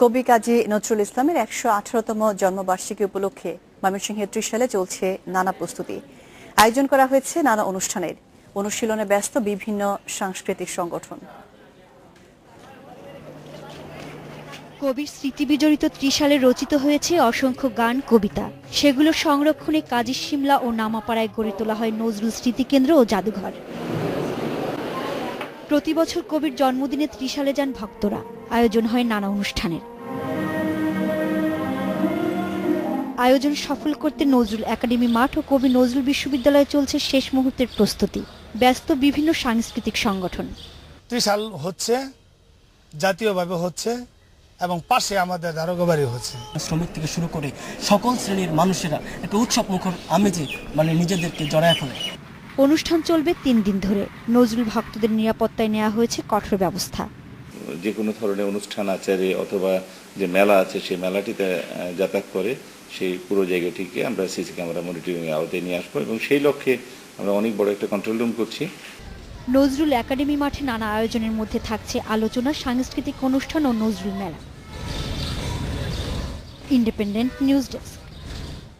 কবি কাজী নজরুল ইসলামের একশো আঠারোতম জন্মবার্ষিকী উপলক্ষে ময়মনসিংহের ত্রিশালে চলছে নানা প্রস্তুতি। আয়োজন করা হয়েছে নানা অনুষ্ঠানের। অনুশীলনে ব্যস্ত বিভিন্ন সাংস্কৃতিক সংগঠন। কবির স্মৃতি বিজড়িত ত্রিশালে রচিত হয়েছে অসংখ্য গান, কবিতা। সেগুলো সংরক্ষণে কাজী সিমলা ও নামাপাড়ায় গড়ে তোলা হয় নজরুল স্মৃতিকেন্দ্র ও জাদুঘর। প্রতি বছর কবির জন্মদিনে ত্রিশালে যান ভক্তরা। আয়োজন হয় নানা অনুষ্ঠানের। আয়োজন সফল করতে নজরুল একাডেমি মাঠ ও কবি নজরুল বিশ্ববিদ্যালয়ে চলছে শেষ মুহূর্তের প্রস্তুতি। ব্যস্ত বিভিন্ন সাংস্কৃতিক সংগঠন। ত্রিশাল হচ্ছে জাতীয়ভাবে হচ্ছে এবং পাশে আমাদের দারোগা বাড়ি হচ্ছে। শ্রমিক থেকে শুরু করে সকল শ্রেণির মানুষেরা একটা উৎসব মুখর আমেজে মানে নিজেদেরকে জড়ায় ফেলে। অনুষ্ঠান চলবে তিন দিন ধরে। নজরুল ভক্তদের নিরাপত্তায় নেওয়া হয়েছে কঠোর ব্যবস্থা। যে কোনো ধরনের অনুষ্ঠান আচারে অথবা যে মেলা আছে, সেই মেলাটিতে যাতায়াত করে সেই পুরো জায়গাটিকে আমরা সিসি ক্যামেরা মনিটরিং আওতায় নিয়ে আসব এবং সেই লক্ষ্যে আমরা অনেক বড় একটা কন্ট্রোল রুম করছি। নজরুল একাডেমি মাঠে নানা আয়োজনের মধ্যে থাকছে আলোচনা, সাংস্কৃতিক অনুষ্ঠান ও নজরুল মেলা। Independent news desk